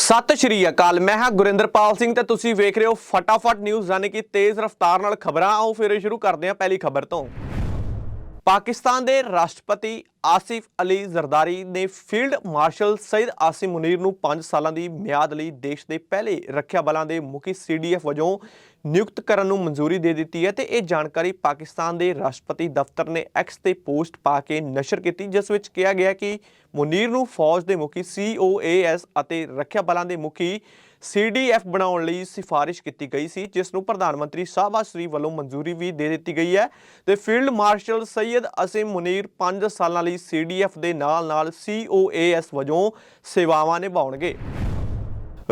ਸਤਿ ਸ਼੍ਰੀ ਅਕਾਲ, ਮੈਂ ਹਾਂ ਗੁਰਿੰਦਰਪਾਲ ਸਿੰਘ ਤੇ ਤੁਸੀਂ ਵੇਖ ਰਹੇ ਹੋ ਫਟਾਫਟ ਨਿਊਜ਼ ਯਾਨੀ ਕਿ ਤੇਜ਼ ਰਫ਼ਤਾਰ ਨਾਲ ਖਬਰਾਂ। ਆਓ ਫਿਰ ਸ਼ੁਰੂ ਕਰਦੇ ਹਾਂ ਪਹਿਲੀ ਖਬਰ ਤੋਂ। ਪਾਕਿਸਤਾਨ ਦੇ ਰਾਸ਼ਟਰਪਤੀ ਆਸਿਫ ਅਲੀ ਜ਼ਰਦਾਰੀ ਨੇ ਫੀਲਡ ਮਾਰਸ਼ਲ ਸਈਦ ਆਸਿਮ ਮੁਨੀਰ ਨੂੰ 5 ਸਾਲਾਂ ਦੀ ਮਿਆਦ ਲਈ ਦੇਸ਼ ਦੇ ਪਹਿਲੇ ਰੱਖਿਆ ਬਲਾਂ ਦੇ ਮੁਖੀ ਸੀਡੀਐਫ ਵਜੋਂ ਨਿਯੁਕਤ ਕਰਨ ਨੂੰ ਮਨਜ਼ੂਰੀ ਦੇ ਦਿੱਤੀ ਹੈ ਤੇ ਇਹ ਜਾਣਕਾਰੀ ਪਾਕਿਸਤਾਨ ਦੇ ਰਾਸ਼ਟਰਪਤੀ ਦਫ਼ਤਰ ਨੇ ਐਕਸ ਤੇ ਪੋਸਟ ਪਾ ਕੇ ਨਸ਼ਰ ਕੀਤੀ, ਜਿਸ ਵਿੱਚ ਕਿਹਾ ਗਿਆ ਕਿ ਮੁਨੀਰ ਨੂੰ ਫੌਜ ਦੇ ਮੁਖੀ ਸੀਓਏਐਸ ਅਤੇ ਰੱਖਿਆ ਬਲਾਂ ਦੇ ਮੁਖੀ ਸੀਡੀਐਫ ਬਣਾਉਣ ਲਈ ਸਿਫਾਰਿਸ਼ ਕੀਤੀ ਗਈ ਸੀ, ਜਿਸ ਨੂੰ ਪ੍ਰਧਾਨ ਮੰਤਰੀ ਸ਼ਾਹਬਾਜ਼ ਸ਼ਰੀਫ ਵੱਲੋਂ ਮਨਜ਼ੂਰੀ ਵੀ ਦੇ ਦਿੱਤੀ ਗਈ ਹੈ। ਤੇ ਫੀਲਡ ਮਾਰਸ਼ਲ ਸੈਯਦ ਅਸੀਮ ਮੁਨੀਰ 5 ਸਾਲਾਂ ਲਈ ਸੀਡੀਐਫ ਦੇ ਨਾਲ-ਨਾਲ ਸੀਓਏਐਸ ਵਜੋਂ ਸੇਵਾਵਾਂ ਨਿਭਾਉਣਗੇ।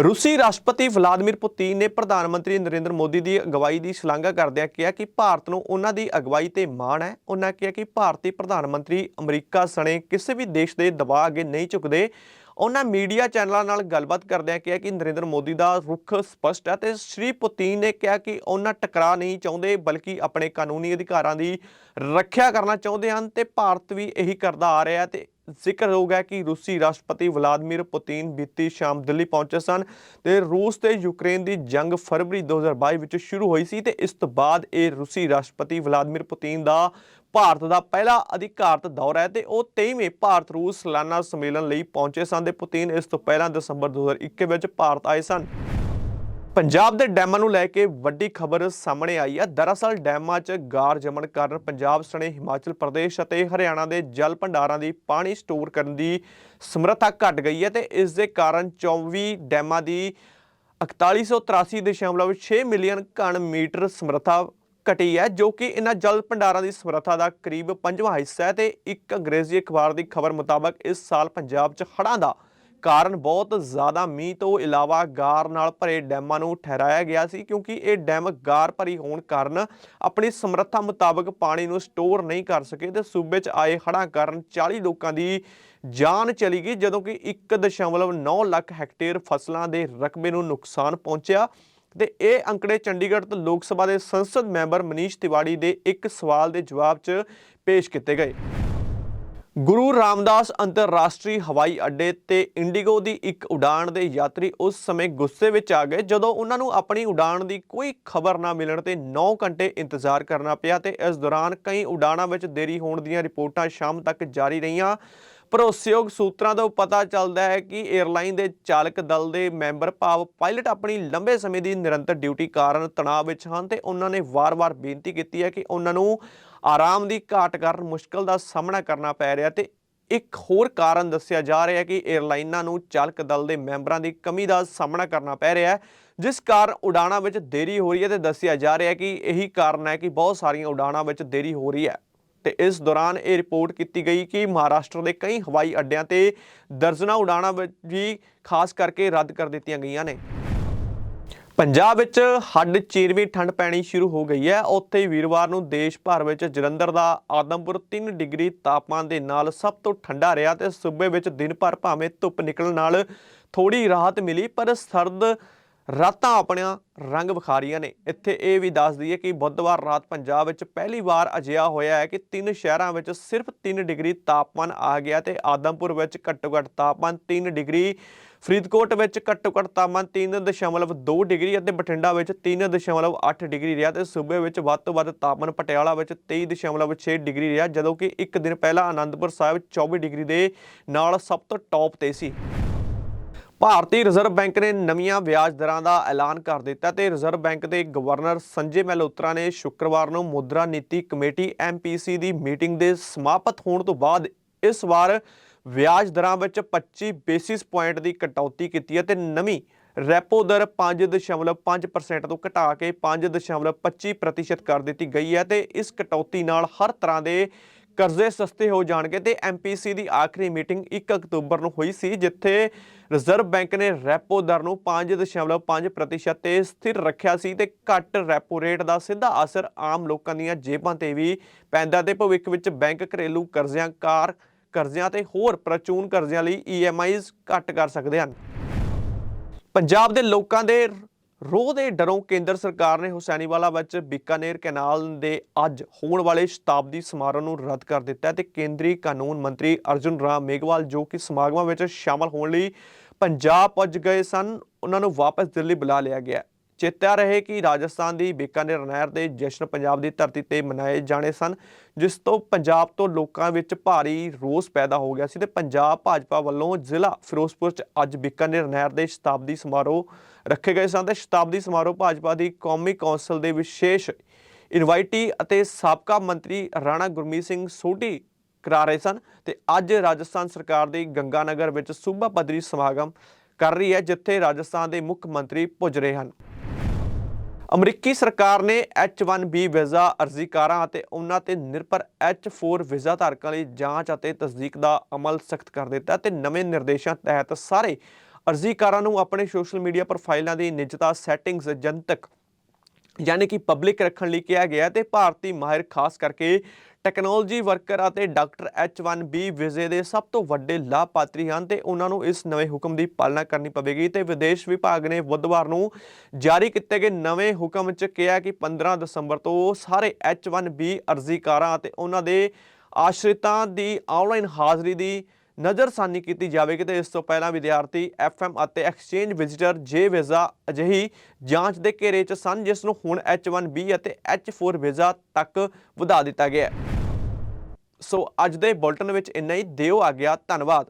ਰੂਸੀ ਰਾਸ਼ਟਰਪਤੀ ਵਲਾਦੀਮੀਰ ਪੁਤਿਨ ਨੇ ਪ੍ਰਧਾਨ ਮੰਤਰੀ ਨਰਿੰਦਰ ਮੋਦੀ ਦੀ ਅਗਵਾਈ ਦੀ ਸ਼ਲਾਘਾ ਕਰਦਿਆਂ ਕਿਹਾ ਕਿ ਭਾਰਤ ਨੂੰ ਉਹਨਾਂ ਦੀ ਅਗਵਾਈ ਤੇ ਮਾਣ ਹੈ। ਉਹਨਾਂ ਕਿਹਾ ਕਿ ਭਾਰਤੀ ਪ੍ਰਧਾਨ ਮੰਤਰੀ ਅਮਰੀਕਾ ਸਣੇ ਕਿਸੇ ਵੀ ਦੇਸ਼ ਦੇ ਦਬਾਅ ਅੱਗੇ ਨਹੀਂ ਝੁਕਦੇ। ਉਹਨਾਂ ਮੀਡੀਆ ਚੈਨਲਾਂ ਨਾਲ ਗੱਲਬਾਤ ਕਰਦਿਆਂ ਕਿਹਾ ਕਿ ਨਰਿੰਦਰ ਮੋਦੀ ਦਾ ਰੁਖ ਸਪਸ਼ਟ ਹੈ ਤੇ ਸ਼੍ਰੀ ਪੁਤਿਨ ਨੇ ਕਿਹਾ ਕਿ ਉਹਨਾਂ ਟਕਰਾ ਨਹੀਂ ਚਾਹੁੰਦੇ, ਬਲਕਿ ਆਪਣੇ ਕਾਨੂੰਨੀ ਅਧਿਕਾਰਾਂ ਦੀ ਰੱਖਿਆ ਕਰਨਾ ਚਾਹੁੰਦੇ ਹਨ ਤੇ ਭਾਰਤ ਵੀ ਇਹੀ ਕਰਦਾ ਆ ਰਿਹਾ ਹੈ ਤੇ ਜ਼ਿਕਰ ਹੋ ਗਿਆ ਕਿ ਰੂਸੀ ਰਾਸ਼ਟਰਪਤੀ ਵਲਾਦੀਮੀਰ ਪੁਤਿਨ ਬੀਤੀ ਸ਼ਾਮ ਦਿੱਲੀ ਪਹੁੰਚੇ ਸਨ ਤੇ ਰੂਸ ਤੇ ਯੂਕਰੇਨ ਦੀ ਜੰਗ ਫਰਵਰੀ 2022 ਵਿੱਚ ਸ਼ੁਰੂ ਹੋਈ ਸੀ ਤੇ ਇਸ ਤੋਂ ਬਾਅਦ ਇਹ ਰੂਸੀ ਰਾਸ਼ਟਰਪਤੀ ਵਲਾਦੀਮੀਰ ਪੁਤਿਨ ਦਾ ਭਾਰਤ ਦਾ ਪਹਿਲਾ ਅਧਿਕਾਰਤ ਦੌਰਾ ਹੈ ਤੇ ਉਹ 23ਵੇਂ ਭਾਰਤ ਰੂਸ ਸਾਲਾਨਾ ਸੰਮੇਲਨ ਲਈ ਪਹੁੰਚੇ ਸਨ ਤੇ ਪੁਤਿਨ ਇਸ ਤੋਂ ਪਹਿਲਾਂ ਦਸੰਬਰ 2021 ਵਿੱਚ ਭਾਰਤ ਆਏ ਸਨ। ਪੰਜਾਬ ਦੇ ਡੈਮਾਂ ਨੂੰ ਲੈ ਕੇ ਵੱਡੀ ਖਬਰ ਸਾਹਮਣੇ ਆਈ ਹੈ। ਦਰਅਸਲ ਡੈਮਾਂ 'ਚ ਗਾਰ ਜਮਣ ਕਾਰਨ ਪੰਜਾਬ ਸਣੇ ਹਿਮਾਚਲ ਪ੍ਰਦੇਸ਼ ਅਤੇ ਹਰਿਆਣਾ ਦੇ ਜਲ ਭੰਡਾਰਾਂ ਦੀ ਪਾਣੀ ਸਟੋਰ ਕਰਨ ਦੀ ਸਮਰੱਥਾ ਘਟ ਗਈ ਹੈ ਤੇ ਇਸ ਦੇ ਕਾਰਨ 24 ਡੈਮਾਂ ਦੀ 4183.6 ਮਿਲੀਅਨ ਘਣ ਮੀਟਰ ਸਮਰੱਥਾ ਘਟੀ ਹੈ, ਜੋ ਕਿ ਇਹਨਾਂ ਜਲ ਭੰਡਾਰਾਂ ਦੀ ਸਮਰੱਥਾ ਦਾ ਕਰੀਬ ਪੰਜਵਾਂ ਹਿੱਸਾ ਹੈ ਤੇ ਇੱਕ ਅੰਗਰੇਜ਼ੀ ਅਖਬਾਰ ਦੀ ਖਬਰ ਮੁਤਾਬਕ ਇਸ ਸਾਲ ਪੰਜਾਬ 'ਚ ਹੜ੍ਹਾਂ ਦਾ ਕਾਰਨ ਬਹੁਤ ਜ਼ਿਆਦਾ ਮੀਂਹ ਤੋਂ ਇਲਾਵਾ ਗਾਰ ਨਾਲ ਭਰੇ ਡੈਮਾਂ ਨੂੰ ਠਹਿਰਾਇਆ ਗਿਆ ਸੀ, ਕਿਉਂਕਿ ਇਹ ਡੈਮ ਗਾਰ ਭਰੀ ਹੋਣ ਕਾਰਨ ਆਪਣੀ ਸਮਰੱਥਾ ਮੁਤਾਬਕ ਪਾਣੀ ਨੂੰ ਸਟੋਰ ਨਹੀਂ ਕਰ ਸਕੇ ਤੇ ਸੂਬੇ 'ਚ ਆਏ ਹੜ੍ਹਾਂ ਕਾਰਨ 40 ਲੋਕਾਂ ਦੀ ਜਾਨ ਚਲੀ ਗਈ, ਜਦੋਂ ਕਿ 1.9 ਲੱਖ ਹੈਕਟੇਅਰ ਫਸਲਾਂ ਦੇ ਰਕਬੇ ਨੂੰ ਨੁਕਸਾਨ ਪਹੁੰਚਿਆ। ਤੇ ਇਹ ਅੰਕੜੇ ਚੰਡੀਗੜ੍ਹ ਤੋਂ ਲੋਕ ਸਭਾ ਦੇ ਸੰਸਦ ਮੈਂਬਰ ਮਨੀਸ਼ ਤਿਵਾੜੀ ਦੇ ਇੱਕ ਸਵਾਲ ਦੇ ਜਵਾਬ 'ਚ ਪੇਸ਼ ਕੀਤੇ ਗਏ। ਗੁਰੂ ਰਾਮਦਾਸ ਅੰਤਰਰਾਸ਼ਟਰੀ ਹਵਾਈ ਅੱਡੇ ਤੇ ਇੰਡੀਗੋ ਦੀ ਇੱਕ ਉਡਾਣ ਦੇ ਯਾਤਰੀ ਉਸ ਸਮੇਂ ਗੁੱਸੇ ਵਿੱਚ ਆ ਗਏ, ਜਦੋਂ ਉਹਨਾਂ ਨੂੰ ਆਪਣੀ ਉਡਾਣ ਦੀ ਕੋਈ ਖਬਰ ਨਾ ਮਿਲਣ ਤੇ 9 ਘੰਟੇ ਇੰਤਜ਼ਾਰ ਕਰਨਾ ਪਿਆ ਤੇ ਇਸ ਦੌਰਾਨ ਕਈ ਉਡਾਣਾਂ ਵਿੱਚ ਦੇਰੀ ਹੋਣ ਦੀਆਂ ਰਿਪੋਰਟਾਂ ਸ਼ਾਮ ਤੱਕ ਜਾਰੀ ਰਹੀਆਂ। ਭਰੋਸੇਯੋਗ ਸੂਤਰਾਂ ਤੋਂ ਪਤਾ ਚੱਲਦਾ ਹੈ ਕਿ 에ਅਰਲਾਈਨ ਦੇ ਚਾਲਕ ਦਲ ਦੇ ਮੈਂਬਰ ਭਾਵ ਪਾਇਲਟ ਆਪਣੀ ਲੰਬੇ ਸਮੇਂ ਦੀ ਨਿਰੰਤਰ ਡਿਊਟੀ ਕਾਰਨ ਤਣਾਅ ਵਿੱਚ ਹਨ ਤੇ ਉਹਨਾਂ ਨੇ ਵਾਰ-ਵਾਰ ਬੇਨਤੀ ਕੀਤੀ ਹੈ ਕਿ ਉਹਨਾਂ ਨੂੰ ਆਰਾਮ ਦੀ ਘਾਟ ਕਾਰਨ ਮੁਸ਼ਕਲ ਦਾ ਸਾਹਮਣਾ ਕਰਨਾ ਪੈ ਰਿਹਾ ਤੇ ਇੱਕ ਹੋਰ ਕਾਰਨ ਦੱਸਿਆ ਜਾ ਰਿਹਾ ਹੈ ਕਿ 에ਅਰਲਾਈਨਾਂ ਨੂੰ ਚਾਲਕ ਦਲ ਦੇ ਮੈਂਬਰਾਂ ਦੀ ਕਮੀ ਦਾ ਸਾਹਮਣਾ ਕਰਨਾ ਪੈ ਰਿਹਾ ਹੈ, ਜਿਸ ਕਾਰਨ ਉਡਾਣਾਂ ਵਿੱਚ ਦੇਰੀ ਹੋ ਰਹੀ ਹੈ ਤੇ ਦੱਸਿਆ ਜਾ ਰਿਹਾ ਹੈ ਕਿ ਇਹੀ ਕਾਰਨ ਹੈ ਕਿ ਬਹੁਤ ਸਾਰੀਆਂ ਉਡਾਣਾਂ ਵਿੱਚ ਦੇਰੀ ਹੋ ਰਹੀ ਹੈ। ਤੇ ਇਸ ਦੌਰਾਨ ਇਹ ਰਿਪੋਰਟ ਕੀਤੀ ਗਈ ਕਿ ਮਹਾਰਾਸ਼ਟਰ ਦੇ ਕਈ ਹਵਾਈ ਅੱਡਿਆਂ ਤੇ ਦਰਜਨਾ ਉਡਾਣਾਂ ਵੀ ਖਾਸ ਕਰਕੇ ਰੱਦ ਕਰ ਦਿੱਤੀਆਂ ਗਈਆਂ ਨੇ। ਪੰਜਾਬ ਵਿੱਚ ਹੱਡ ਚੀਰਵੀਂ ਠੰਡ ਪੈਣੀ ਸ਼ੁਰੂ ਹੋ ਗਈ ਹੈ। ਉੱਥੇ ਵੀਰਵਾਰ ਨੂੰ ਦੇਸ਼ ਭਰ ਵਿੱਚ ਜਲੰਧਰ ਦਾ ਆਦਮਪੁਰ 3 ਡਿਗਰੀ ਤਾਪਮਾਨ ਦੇ ਨਾਲ ਸਭ ਤੋਂ ਠੰਡਾ ਰਿਹਾ ਤੇ ਸੂਬੇ ਵਿੱਚ ਦਿਨ ਭਰ ਭਾਵੇਂ ਧੁੱਪ ਨਿਕਲਣ ਨਾਲ ਥੋੜੀ ਰਾਹਤ ਮਿਲੀ, ਪਰ ਸਰਦ ਰਾਤਾਂ ਆਪਣਿਆਂ ਰੰਗ ਵਿਖਾਰੀਆਂ ਨੇ। ਇੱਥੇ ਇਹ ਵੀ ਦੱਸ ਦਈਏ ਕਿ ਬੁੱਧਵਾਰ ਰਾਤ ਪੰਜਾਬ ਵਿੱਚ ਪਹਿਲੀ ਵਾਰ ਅਜਿਹਾ ਹੋਇਆ ਹੈ ਕਿ ਤਿੰਨ ਸ਼ਹਿਰਾਂ ਵਿੱਚ ਸਿਰਫ 3 ਡਿਗਰੀ ਤਾਪਮਾਨ ਆ ਗਿਆ ਤੇ ਆਦਮਪੁਰ ਵਿੱਚ ਘੱਟੋ-ਘੱਟ ਤਾਪਮਾਨ 3 ਡਿਗਰੀ, ਫਰੀਦਕੋਟ ਵਿੱਚ ਘੱਟੋ-ਘੱਟ ਤਾਪਮਾਨ 3.2 ਡਿਗਰੀ ਅਤੇ ਬਠਿੰਡਾ ਵਿੱਚ 3.8 ਡਿਗਰੀ ਰਿਹਾ ਤੇ ਸੂਬੇ ਵਿੱਚ ਵੱਧ ਤੋਂ ਵੱਧ ਤਾਪਮਾਨ ਪਟਿਆਲਾ ਵਿੱਚ 23.6 ਡਿਗਰੀ ਰਿਹਾ, ਜਦੋਂ ਕਿ ਇੱਕ ਦਿਨ ਪਹਿਲਾਂ ਆਨੰਦਪੁਰ ਸਾਹਿਬ 24 ਡਿਗਰੀ ਦੇ ਨਾਲ ਸਭ ਤੋਂ ਟੌਪ ਤੇ ਸੀ। ਭਾਰਤੀ ਰਿਜ਼ਰਵ ਬੈਂਕ ਨੇ ਨਵੀਆਂ ਵਿਆਜ ਦਰਾਂ ਦਾ ਐਲਾਨ ਕਰ ਦਿੱਤਾ ਤੇ ਰਿਜ਼ਰਵ ਬੈਂਕ ਦੇ ਗਵਰਨਰ ਸੰਜੇ ਮਲਹੋਤਰਾ ਨੇ ਸ਼ੁੱਕਰਵਾਰ ਨੂੰ ਮੁਦਰਾ ਨੀਤੀ ਕਮੇਟੀ ਐਮਪੀਸੀ ਦੀ ਮੀਟਿੰਗ ਦੇ ਸਮਾਪਤ ਹੋਣ ਤੋਂ ਬਾਅਦ ਇਸ ਵਾਰ ਵਿਆਜ ਦਰਾਂ ਵਿੱਚ 25 ਬੇਸਿਸ ਪੁਆਇੰਟ ਦੀ ਕਟੌਤੀ ਕੀਤੀ ਹੈ ਤੇ ਨਵੀਂ ਰੈਪੋ ਦਰ 5.5% ਤੋਂ ਘਟਾ ਕੇ 5.25% ਕਰ ਦਿੱਤੀ ਗਈ ਹੈ ਤੇ ਇਸ ਕਟੌਤੀ ਨਾਲ ਹਰ ਤਰ੍ਹਾਂ ਦੇ ਕਰਜ਼ੇ ਸਸਤੇ ਹੋ ਜਾਣਗੇ ਤੇ ਐਮਪੀਸੀ ਦੀ ਆਖਰੀ ਮੀਟਿੰਗ 1 ਅਕਤੂਬਰ ਨੂੰ ਹੋਈ ਸੀ, ਜਿੱਥੇ ਰਿਜ਼ਰਵ ਬੈਂਕ ਨੇ ਰੈਪੋ ਦਰ ਨੂੰ 5.5% ਤੇ ਸਥਿਰ ਰੱਖਿਆ ਸੀ ਤੇ ਘੱਟ ਰੈਪੋ ਰੇਟ ਦਾ ਸਿੱਧਾ ਅਸਰ ਆਮ ਲੋਕਾਂ ਦੀਆਂ ਜੇਬਾਂ ਤੇ ਵੀ ਪੈਂਦਾ ਤੇ ਭਵਿੱਖ ਵਿੱਚ ਬੈਂਕ ਘਰੇਲੂ ਕਰਜ਼ਿਆਂ ਕਾਰ ਕਰਜ਼ਿਆਂ ਤੇ ਹੋਰ ਪ੍ਰਚੂਨ ਕਰਜ਼ਿਆਂ ਲਈ ਈਐਮਆਈਜ਼ ਘੱਟ ਕਰ ਸਕਦੇ ਹਨ। ਪੰਜਾਬ ਦੇ ਲੋਕਾਂ ਦੇ ਰੋਹ ਦੇ ਡਰੋਂ ਕੇਂਦਰ ਸਰਕਾਰ ਨੇ ਹੁਸੈਨੀਵਾਲਾ ਵਿੱਚ ਬੀਕਾਨੇਰ ਕੈਨਾਲ ਦੇ ਅੱਜ ਹੋਣ ਵਾਲੇ ਸ਼ਤਾਬਦੀ ਸਮਾਰੋਹ ਨੂੰ ਰੱਦ ਕਰ ਦਿੱਤਾ ਹੈ ਤੇ ਕੇਂਦਰੀ ਕਾਨੂੰਨ ਮੰਤਰੀ ਅਰਜੁਨ ਰਾਮ ਮੇਘਵਾਲ ਜੋ ਕਿ ਸਮਾਗਮਾਂ ਵਿੱਚ ਸ਼ਾਮਲ ਹੋਣ ਲਈ ਪੰਜਾਬ ਪੁੱਜ ਗਏ ਸਨ, ਉਹਨਾਂ ਨੂੰ ਵਾਪਸ ਦਿੱਲੀ ਬੁਲਾ ਲਿਆ ਗਿਆ। ਚੇਤਾ ਰਹੇ ਕਿ ਰਾਜਸਥਾਨ ਦੀ ਬੀਕਾਨੇਰ ਨਹਿਰ ਦੇ ਜਸ਼ਨ ਪੰਜਾਬ ਦੀ ਧਰਤੀ ਤੇ ਮਨਾਏ ਜਾਣੇ ਸਨ, ਜਿਸ ਤੋਂ ਪੰਜਾਬ ਤੋਂ ਲੋਕਾਂ ਵਿੱਚ ਭਾਰੀ ਰੋਸ ਪੈਦਾ ਹੋ ਗਿਆ ਸੀ ਤੇ ਪੰਜਾਬ ਭਾਜਪਾ ਵੱਲੋਂ ਜ਼ਿਲ੍ਹਾ ਫਿਰੋਜ਼ਪੁਰ 'ਚ ਅੱਜ ਬੀਕਾਨੇਰ ਨਹਿਰ ਦੇ ਸ਼ਤਾਬਦੀ ਸਮਾਰੋਹ ਰੱਖੇ ਗਏ ਸਨ ਤੇ ਸ਼ਤਾਬਦੀ ਸਮਾਰੋਹ ਭਾਜਪਾ ਦੀ ਕੌਮੀ ਕੌਂਸਲ ਦੇ ਵਿਸ਼ੇਸ਼ ਇਨਵਾਈਟੀ ਅਤੇ ਸਾਬਕਾ ਮੰਤਰੀ ਰਾਣਾ ਗੁਰਮੀਤ ਸਿੰਘ ਸੋਢੀ ਕਰਾ ਰਹੇ ਸਨ ਤੇ ਅੱਜ ਰਾਜਸਥਾਨ ਸਰਕਾਰ ਦੀ ਗੰਗਾਨਗਰ ਵਿੱਚ ਸੂਬਾ ਪੱਧਰੀ ਸਮਾਗਮ ਕਰ ਰਹੀ ਹੈ, ਜਿੱਥੇ ਰਾਜਸਥਾਨ ਦੇ ਮੁੱਖ ਮੰਤਰੀ ਪੁੱਜ ਰਹੇ ਹਨ। ਅਮਰੀਕੀ ਸਰਕਾਰ ਨੇ H1B ਵੀਜ਼ਾ ਅਰਜ਼ੀਕਾਰਾਂ ਅਤੇ ਉਹਨਾਂ ਤੇ ਨਿਰਭਰ H4 ਵੀਜ਼ਾ ਧਾਰਕਾਂ ਲਈ ਜਾਂਚ ਅਤੇ ਤਸਦੀਕ ਦਾ ਅਮਲ ਸਖਤ ਕਰ ਦਿੱਤਾ ਹੈ ਤੇ ਨਵੇਂ ਨਿਰਦੇਸ਼ਾਂ ਤਹਿਤ ਸਾਰੇ ਅਰਜ਼ੀਕਾਰਾਂ ਨੂੰ ਆਪਣੇ ਸੋਸ਼ਲ ਮੀਡੀਆ ਪ੍ਰੋਫਾਈਲਾਂ ਦੀ ਨਿੱਜਤਾ ਸੈਟਿੰਗਸ ਜਨਤਕ ਯਾਨੀ ਕਿ ਪਬਲਿਕ ਰੱਖਣ ਲਈ ਕਿਹਾ ਗਿਆ ਹੈ ਤੇ ਭਾਰਤੀ ਮਾਹਿਰ ਖਾਸ ਕਰਕੇ ਟੈਕਨੋਲੋਜੀ ਵਰਕਰ ਅਤੇ ਡਾਕਟਰ H1B ਵੀਜ਼ੇ ਦੇ ਸਭ ਤੋਂ ਵੱਡੇ ਲਾਭਪਾਤਰੀ ਹਨ ਤੇ ਉਹਨਾਂ ਨੂੰ ਇਸ ਨਵੇਂ ਹੁਕਮ ਦੀ ਪਾਲਣਾ ਕਰਨੀ ਪਵੇਗੀ ਤੇ ਵਿਦੇਸ਼ ਵਿਭਾਗ ਨੇ ਬੁੱਧਵਾਰ ਨੂੰ ਜਾਰੀ ਕੀਤੇ ਗਏ ਨਵੇਂ ਹੁਕਮ 'ਚ ਕਿਹਾ ਕਿ 15 ਦਸੰਬਰ ਤੋਂ ਸਾਰੇ H1B ਅਰਜ਼ੀਕਾਰਾਂ ਅਤੇ ਉਹਨਾਂ ਦੇ ਆਸ਼ਰਿਤਾਂ ਦੀ ਆਨਲਾਈਨ ਹਾਜ਼ਰੀ ਦੀ ਨਜ਼ਰਸਾਨੀ ਕੀਤੀ ਜਾਵੇਗੀ ਤੇ ਇਸ ਤੋਂ ਪਹਿਲਾਂ ਵਿਦਿਆਰਥੀ ਐਫਐਮ ਅਤੇ ਐਕਸਚੇਂਜ ਵਿਜ਼ਿਟਰ ਜੇ ਵੀਜ਼ਾ ਅਜਿਹੀ ਜਾਂਚ ਦੇ ਘੇਰੇ 'ਚ ਸਨ, ਜਿਸ ਨੂੰ ਹੁਣ H1B ਅਤੇ H4 ਵੀਜ਼ਾ ਤੱਕ ਵਧਾ ਦਿੱਤਾ ਗਿਆ ਸੋ ਅੱਜ ਦੇ ਬੁਲਟਨ ਵਿੱਚ ਇੰਨਾ ਹੀ। ਦਿਓ ਆ ਗਿਆ ਧੰਨਵਾਦ।